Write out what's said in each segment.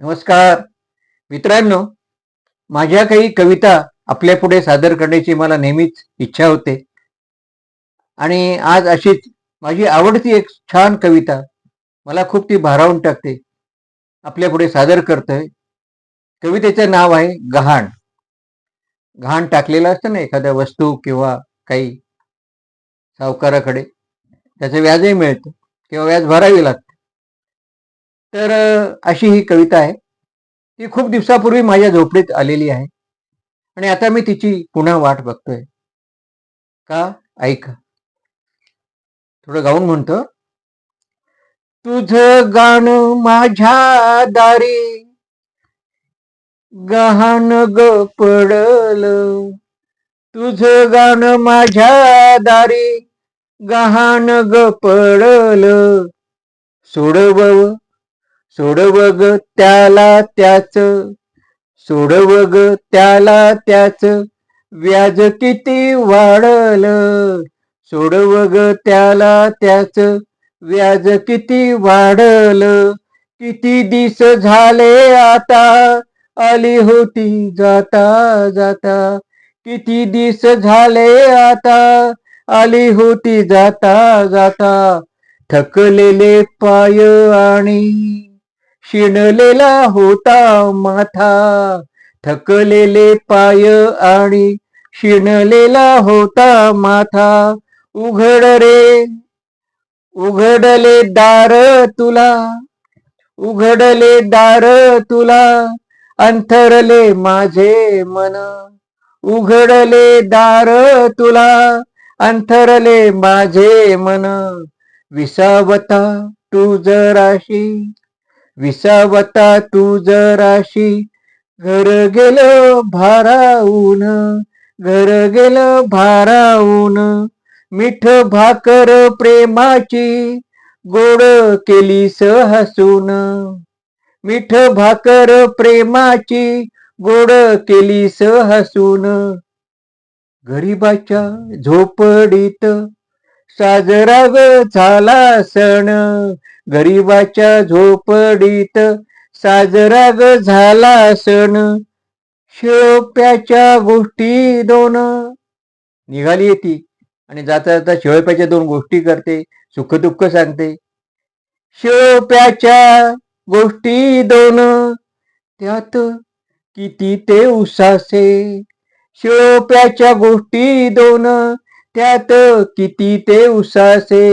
नमस्कार. मित्रांनो माझ्या काही कविता आपल्या पुढे सादर करण्याची मला नेहमीच इच्छा होते. आणि आज अशीच माझी आवडती एक छान कविता मला खूप ती भारावून टाकते. आपल्या पुढे सादर करतोय. कवितेचं नाव आहे गहाण. घाण टाकलेलं असतं ना एखाद्या वस्तू किंवा काही सावकाराकडे. त्याचं व्याजही मिळतं किंवा व्याज भरावी लागतं. तर अशी ही कविता आहे. ती खूप दिवसापूर्वी माझ्या झोपडीत आलेली आहे. आणि आता मी तिची पुन्हा वाट बघतोय. का? ऐका. थोडं गाऊन म्हणतो. तुझं गाणं माझ्या दारी गहाण ग पडल. तुझं गाण माझ्या दारी गहाण ग पडल. सोडव सोडव ग त्याला त्याच सोडव ग त्याला त्याच व्याज किती वाढल? सोडव ग त्याला त्याच व्याज किती वाढल? किती दिस झाले आता? आली होती जाता जाता. किती दिस झाले आता? आली होती जाता जाता. थकलेले पाय आणि शिणलेला होता माथा. थकलेले पाय आणि शिणलेला होता माथा. उघड रे उघडले दार तुला उघडले दार तुला अंथरले माझे मन. उघडले दार तुला अंथरले माझे मन. विसावता तू जराशी विसावता तू जराशी. घर गेलं भाराऊन घर गेलं भाराऊन मिठ भाकर प्रेमाची गोड केलीस हसून मिठ भाकर प्रेमाची गोड केलीस हसून गरीबाच्या झोपडीत साजरा झाला सण. गरीबाच्या झोपडीत साजरा ग झाला सण. शेळप्याच्या गोष्टी दोन. निघाली येती. आणि जाता जाता शेळप्याच्या दोन गोष्टी करते. सुखदुःख सांगते. शेळप्याच्या गोष्टी दोन. त्यात किती ते उसासे शेळप्याच्या गोष्टी दोन. त्यात किती ते उसासे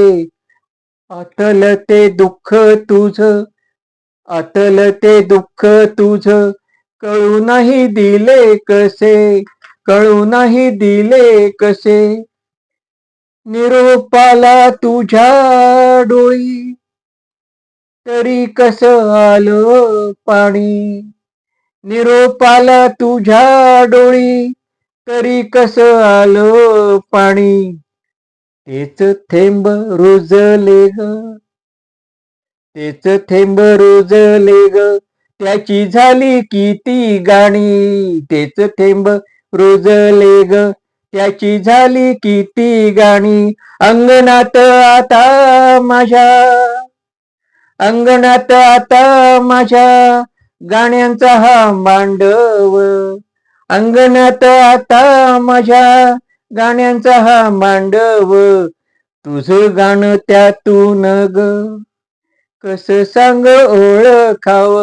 अतल ते दुःख तुझ अतल ते दुःख तुझ. कळू नाही दिले कसे कळू नाही दिले कसे. निरोपाला तुझ्या डोळी तरी कस आलं पाणी. निरोपाला तुझ्या डोळी तरी कस आलं पाणी. तेच थेंब रुजले ग. तेच थेंब रुजले ग. त्याची झाली किती गाणी? तेच थेंब रुजले ग. त्याची झाली किती गाणी? अंगणात आता माझ्या अंगणात आता माझ्या गाण्यांचा हा मांडव. अंगणात आता माझ्या गाण्यांचा हा मांडव. तुझं गाणं त्यातून ग. कस सांग ओळखाव.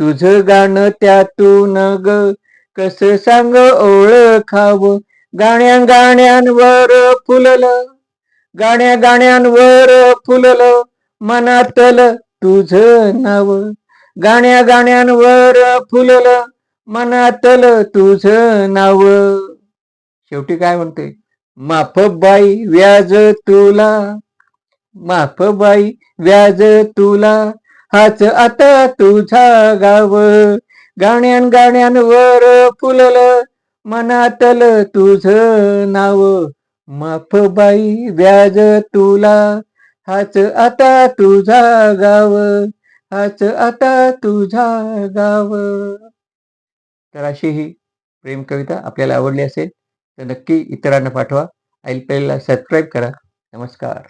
तुझं गाणं त्यातून ग. कस सांग ओळखाव. गाण्या गाण्यांवर फुललं. गाण्या गाण्यांवर फुललं. मनातल तुझं नाव. गाण्या गाण्यांवर फुललं. मनातल तुझं नाव. शेवटी काय म्हणते माफ बाई व्याज तुला माफ बाई व्याज तुला हाच आता तुझा गाव. गाण्यान गाण्यांवर फुललं मनातल तुझं नाव. माफ बाई व्याज तुला हाच आता तुझा गाव. हाच आता तुझा गाव. तर अशी ही प्रेम कविता आपल्याला आवडली असेल. तर नक्की इतरांना पाठवा. आईल सबस्क्राईब करा. नमस्कार.